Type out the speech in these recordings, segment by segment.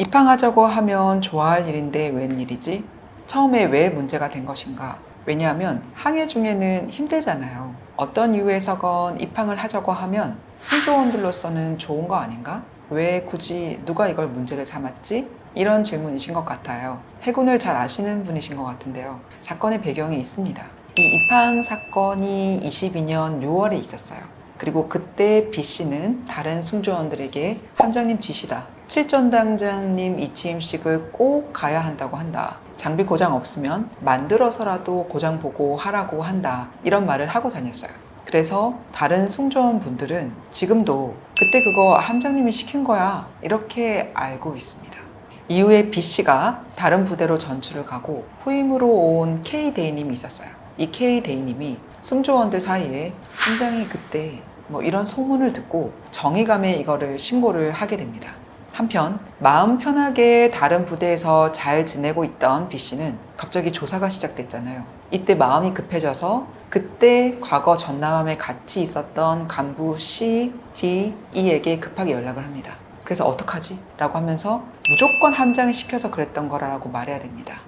입항하자고 하면 좋아할 일인데 웬일이지? 처음에 왜 문제가 된 것인가? 왜냐하면 항해 중에는 힘들잖아요. 어떤 이유에서건 입항을 하자고 하면 승조원들로서는 좋은 거 아닌가? 왜 굳이 누가 이걸 문제를 삼았지? 이런 질문이신 것 같아요. 해군을 잘 아시는 분이신 것 같은데요. 사건의 배경이 있습니다. 이 입항 사건이 22년 6월에 있었어요. 그리고 그때 B 씨는 다른 승조원들에게 함장님 지시다. 칠전당장님 이 취임식을 꼭 가야 한다고 한다. 장비 고장 없으면 만들어서라도 고장 보고 하라고 한다. 이런 말을 하고 다녔어요. 그래서 다른 승조원 분들은 지금도 그때 그거 함장님이 시킨 거야. 이렇게 알고 있습니다. 이후에 B 씨가 다른 부대로 전출을 가고 후임으로 온 K 대위님이 있었어요. 이 K 대위님이 승조원들 사이에 함장이 그때 뭐 이런 소문을 듣고 정의감에 이거를 신고를 하게 됩니다. 한편 마음 편하게 다른 부대에서 잘 지내고 있던 B 씨는 갑자기 조사가 시작됐잖아요. 이때 마음이 급해져서 그때 과거 전남함에 같이 있었던 간부 C, D, E에게 급하게 연락을 합니다. 그래서 어떡하지? 라고 하면서 무조건 함장이 시켜서 그랬던 거라고 말해야 됩니다.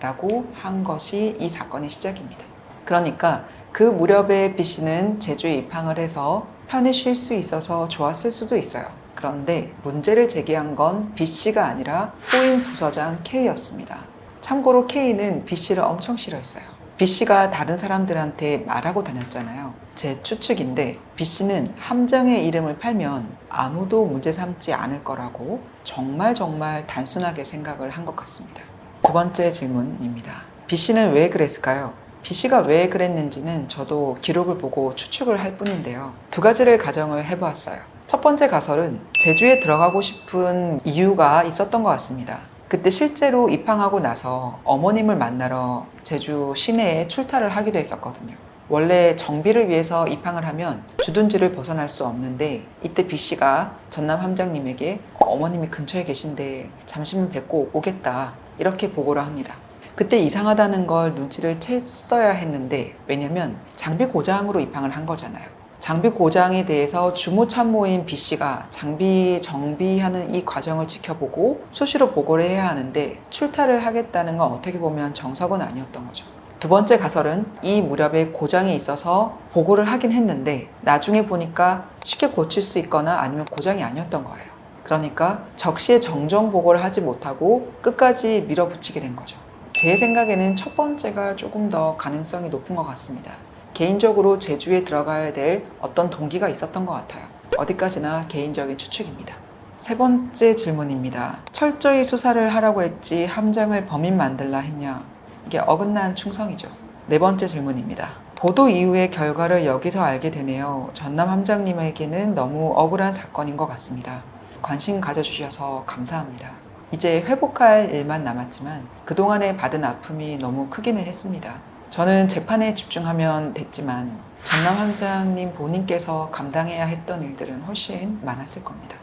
라고 한 것이 이 사건의 시작입니다. 그러니까 그 무렵에 B 씨는 제주에 입항을 해서 편히 쉴 수 있어서 좋았을 수도 있어요. 그런데 문제를 제기한 건 B 씨가 아니라 후임 부서장 K였습니다. 참고로 K는 B 씨를 엄청 싫어했어요. B 씨가 다른 사람들한테 말하고 다녔잖아요. 제 추측인데 B 씨는 함정의 이름을 팔면 아무도 문제 삼지 않을 거라고 정말 정말 단순하게 생각을 한 것 같습니다. 두 번째 질문입니다. B 씨는 왜 그랬을까요? B 씨가 왜 그랬는지는 저도 기록을 보고 추측을 할 뿐인데요. 두 가지를 가정을 해보았어요. 첫 번째 가설은 제주에 들어가고 싶은 이유가 있었던 것 같습니다. 그때 실제로 입항하고 나서 어머님을 만나러 제주 시내에 출타를 하기도 했었거든요. 원래 정비를 위해서 입항을 하면 주둔지를 벗어날 수 없는데 이때 B 씨가 전남 함장님에게 어머님이 근처에 계신데 잠시만 뵙고 오겠다 이렇게 보고를 합니다. 그때 이상하다는 걸 눈치를 챘어야 했는데 왜냐면 장비 고장으로 입항을 한 거잖아요. 장비 고장에 대해서 주무 참모인 B 씨가 장비 정비하는 이 과정을 지켜보고 수시로 보고를 해야 하는데 출타를 하겠다는 건 어떻게 보면 정석은 아니었던 거죠. 두 번째 가설은 이 무렵에 고장이 있어서 보고를 하긴 했는데 나중에 보니까 쉽게 고칠 수 있거나 아니면 고장이 아니었던 거예요. 그러니까 적시에 정정 보고를 하지 못하고 끝까지 밀어붙이게 된 거죠. 제 생각에는 첫 번째가 조금 더 가능성이 높은 것 같습니다. 개인적으로 제주에 들어가야 될 어떤 동기가 있었던 것 같아요. 어디까지나 개인적인 추측입니다. 세 번째 질문입니다. 철저히 수사를 하라고 했지 함장을 범인 만들라 했냐? 이게 어긋난 충성이죠. 네 번째 질문입니다. 보도 이후의 결과를 여기서 알게 되네요. 전남 함장님에게는 너무 억울한 사건인 것 같습니다. 관심 가져주셔서 감사합니다. 이제 회복할 일만 남았지만 그동안에 받은 아픔이 너무 크기는 했습니다. 저는 재판에 집중하면 됐지만 전남 함장님 본인께서 감당해야 했던 일들은 훨씬 많았을 겁니다.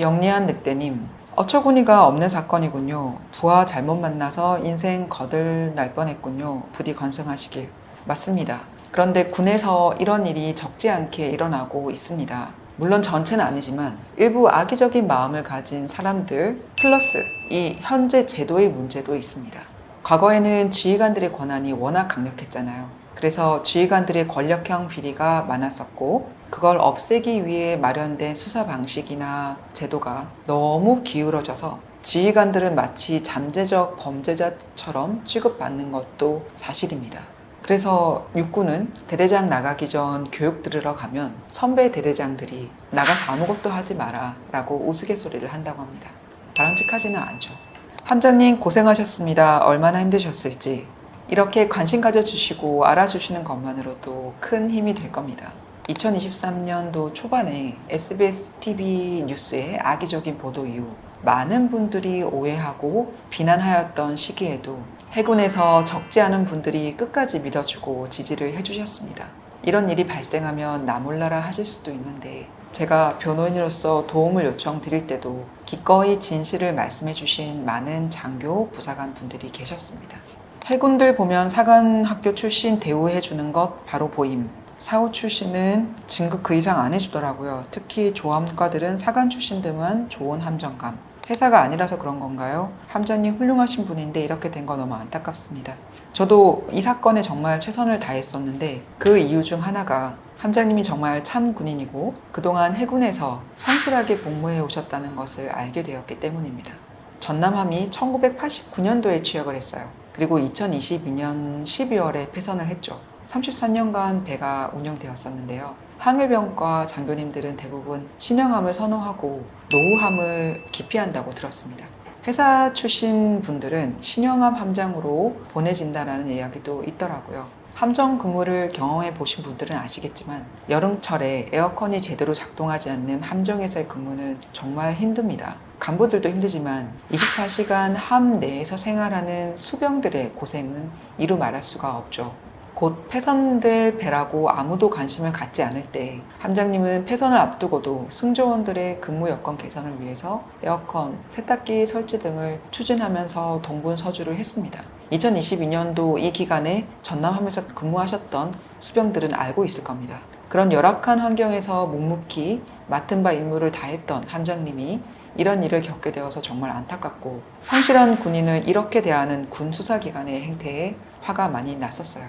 영리한 늑대님, 어처구니가 없는 사건이군요. 부하 잘못 만나서 인생 거들 날 뻔했군요. 부디 건승하시길. 맞습니다. 그런데 군에서 이런 일이 적지 않게 일어나고 있습니다. 물론 전체는 아니지만 일부 악의적인 마음을 가진 사람들 플러스 이 현재 제도의 문제도 있습니다. 과거에는 지휘관들의 권한이 워낙 강력했잖아요. 그래서 지휘관들의 권력형 비리가 많았었고 그걸 없애기 위해 마련된 수사 방식이나 제도가 너무 기울어져서 지휘관들은 마치 잠재적 범죄자처럼 취급받는 것도 사실입니다. 그래서 육군은 대대장 나가기 전 교육 들으러 가면 선배 대대장들이 나가서 아무것도 하지 마라 라고 우스갯소리를 한다고 합니다. 바람직하지는 않죠. 함장님 고생하셨습니다. 얼마나 힘드셨을지. 이렇게 관심 가져주시고 알아주시는 것만으로도 큰 힘이 될 겁니다. 2023년도 초반에 SBS TV 뉴스의 악의적인 보도 이후 많은 분들이 오해하고 비난하였던 시기에도 해군에서 적지 않은 분들이 끝까지 믿어주고 지지를 해주셨습니다. 이런 일이 발생하면 나 몰라라 하실 수도 있는데 제가 변호인으로서 도움을 요청드릴 때도 기꺼이 진실을 말씀해 주신 많은 장교, 부사관 분들이 계셨습니다. 해군들 보면 사관 학교 출신 대우해 주는 것 바로 보임. 사후 출신은 진급 그 이상 안 해주더라고요. 특히 조함과들은 사관 출신들만 좋은 함정감. 회사가 아니라서 그런 건가요? 함장님 훌륭하신 분인데 이렇게 된 거 너무 안타깝습니다. 저도 이 사건에 정말 최선을 다했었는데 그 이유 중 하나가 함장님이 정말 참 군인이고 그동안 해군에서 성실하게 복무해 오셨다는 것을 알게 되었기 때문입니다. 전남함이 1989년도에 취역을 했어요. 그리고 2022년 12월에 폐선을 했죠. 33년간 배가 운영되었었는데요. 항해병과 장교님들은 대부분 신형함을 선호하고 노후함을 기피한다고 들었습니다. 회사 출신 분들은 신형함 함장으로 보내진다라는 이야기도 있더라고요. 함정 근무를 경험해 보신 분들은 아시겠지만 여름철에 에어컨이 제대로 작동하지 않는 함정에서의 근무는 정말 힘듭니다. 간부들도 힘들지만 24시간 함 내에서 생활하는 수병들의 고생은 이루 말할 수가 없죠. 곧 폐선될 배라고 아무도 관심을 갖지 않을 때 함장님은 폐선을 앞두고도 승조원들의 근무 여건 개선을 위해서 에어컨, 세탁기 설치 등을 추진하면서 동분서주를 했습니다. 2022년도 이 기간에 전남함에서 근무하셨던 수병들은 알고 있을 겁니다. 그런 열악한 환경에서 묵묵히 맡은 바 임무를 다했던 함장님이 이런 일을 겪게 되어서 정말 안타깝고 성실한 군인을 이렇게 대하는 군 수사기관의 행태에 화가 많이 났었어요.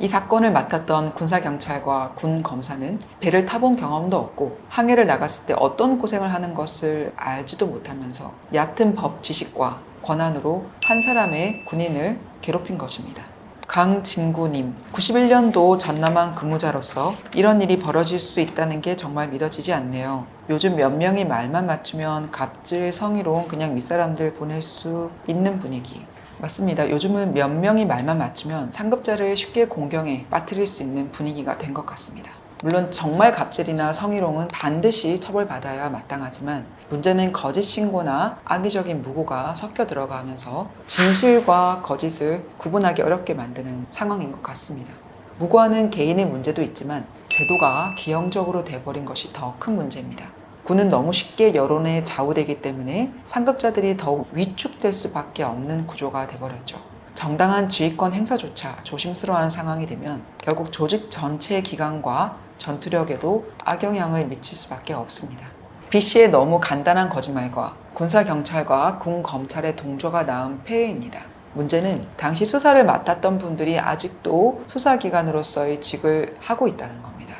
이 사건을 맡았던 군사경찰과 군 검사는 배를 타본 경험도 없고 항해를 나갔을 때 어떤 고생을 하는 것을 알지도 못하면서 얕은 법 지식과 권한으로 한 사람의 군인을 괴롭힌 것입니다. 강진구님, 91년도 전남한 근무자로서 이런 일이 벌어질 수 있다는 게 정말 믿어지지 않네요. 요즘 몇 명이 말만 맞추면 갑질, 성희롱, 그냥 윗사람들 보낼 수 있는 분위기. 맞습니다. 요즘은 몇 명이 말만 맞추면 상급자를 쉽게 공경에 빠뜨릴 수 있는 분위기가 된 것 같습니다. 물론 정말 갑질이나 성희롱은 반드시 처벌받아야 마땅하지만 문제는 거짓 신고나 악의적인 무고가 섞여 들어가면서 진실과 거짓을 구분하기 어렵게 만드는 상황인 것 같습니다. 무고하는 개인의 문제도 있지만 제도가 기형적으로 돼버린 것이 더 큰 문제입니다. 군은 너무 쉽게 여론에 좌우되기 때문에 상급자들이 더욱 위축될 수밖에 없는 구조가 돼버렸죠. 정당한 지휘권 행사조차 조심스러워하는 상황이 되면 결국 조직 전체 기관과 전투력에도 악영향을 미칠 수밖에 없습니다. BC의 너무 간단한 거짓말과 군사 경찰과 군 검찰의 동조가 낳은 폐해입니다. 문제는 당시 수사를 맡았던 분들이 아직도 수사기관으로서의 직을 하고 있다는 겁니다.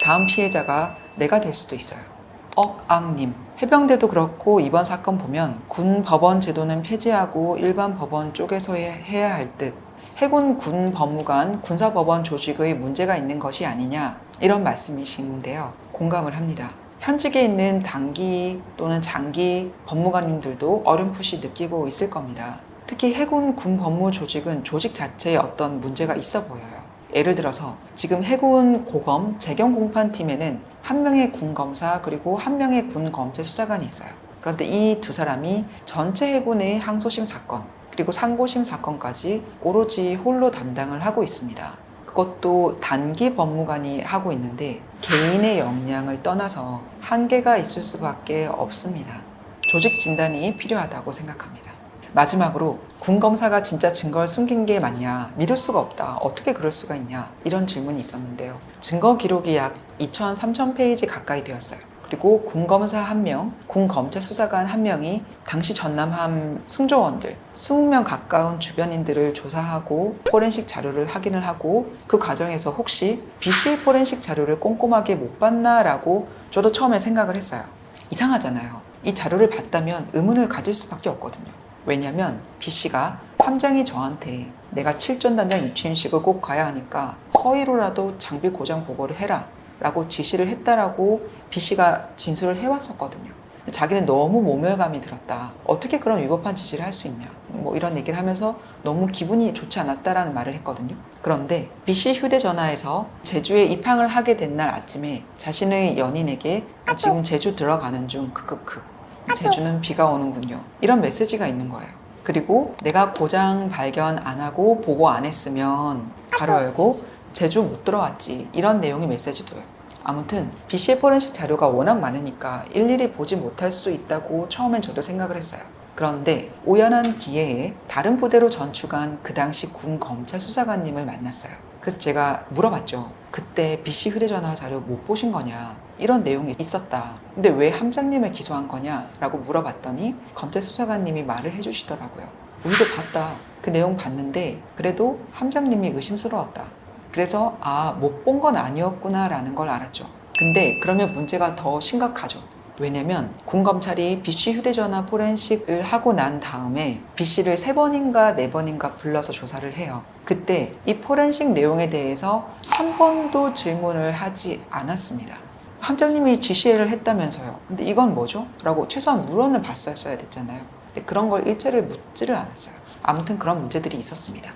다음 피해자가 내가 될 수도 있어요. 억악님, 해병대도 그렇고 이번 사건 보면 군 법원 제도는 폐지하고 일반 법원 쪽에서 해야 할 듯. 해군 군 법무관 군사법원 조직의 문제가 있는 것이 아니냐 이런 말씀이신데요. 공감을 합니다. 현직에 있는 단기 또는 장기 법무관님들도 어렴풋이 느끼고 있을 겁니다. 특히 해군 군 법무 조직은 조직 자체에 어떤 문제가 있어 보여요. 예를 들어서 지금 해군 고검 재경 공판팀에는 한 명의 군 검사 그리고 한 명의 군 검체 수사관이 있어요. 그런데 이 두 사람이 전체 해군의 항소심 사건 그리고 상고심 사건까지 오로지 홀로 담당을 하고 있습니다. 그것도 단기 법무관이 하고 있는데 개인의 역량을 떠나서 한계가 있을 수밖에 없습니다. 조직 진단이 필요하다고 생각합니다. 마지막으로 군 검사가 진짜 증거를 숨긴 게 맞냐 믿을 수가 없다 어떻게 그럴 수가 있냐 이런 질문이 있었는데요 증거 기록이 약 2천 3천 페이지 가까이 되었어요 그리고 군 검사 한 명, 군 검찰 수사관 한 명이 당시 전남함 승조원들 20명 가까운 주변인들을 조사하고 포렌식 자료를 확인을 하고 그 과정에서 혹시 BC 포렌식 자료를 꼼꼼하게 못 봤나라고 저도 처음에 생각을 했어요. 이상하잖아요. 이 자료를 봤다면 의문을 가질 수밖에 없거든요. 왜냐면 B씨가 함장이 저한테 내가 7전 단장 입취인식을 꼭 가야 하니까 허위로라도 장비 고장 보고를 해라 라고 지시를 했다라고 B씨가 진술을 해왔었거든요. 자기는 너무 모멸감이 들었다. 어떻게 그런 위법한 지시를 할 수 있냐. 뭐 이런 얘기를 하면서 너무 기분이 좋지 않았다라는 말을 했거든요. 그런데 B씨 휴대전화에서 제주에 입항을 하게 된 날 아침에 자신의 연인에게 나 지금 제주 들어가는 중 크크크. 제주는 비가 오는군요. 이런 메시지가 있는 거예요. 그리고 내가 고장 발견 안 하고 보고 안 했으면 가로 열고 제주 못 들어왔지. 이런 내용의 메시지도요. 아무튼 BC의 포렌식 자료가 워낙 많으니까 일일이 보지 못할 수 있다고 처음엔 저도 생각을 했어요. 그런데 우연한 기회에 다른 부대로 전출한 그 당시 군 검찰 수사관님을 만났어요. 그래서 제가 물어봤죠. 그때 BC 휴대전화 자료 못 보신 거냐? 이런 내용이 있었다. 근데 왜 함장님을 기소한 거냐? 라고 물어봤더니 검찰 수사관님이 말을 해주시더라고요. 우리도 봤다. 그 내용 봤는데 그래도 함장님이 의심스러웠다. 그래서 아, 못 본 건 아니었구나 라는 걸 알았죠. 근데 그러면 문제가 더 심각하죠. 왜냐면 군검찰이 B씨 휴대전화 포렌식을 하고 난 다음에 B씨를 세 번인가 네 번인가 불러서 조사를 해요. 그때 이 포렌식 내용에 대해서 한 번도 질문을 하지 않았습니다. 함장님이 지시를 했다면서요. 근데 이건 뭐죠? 라고 최소한 물어는 봤었어야 됐잖아요. 근데 그런 걸 일체를 묻지를 않았어요. 아무튼 그런 문제들이 있었습니다.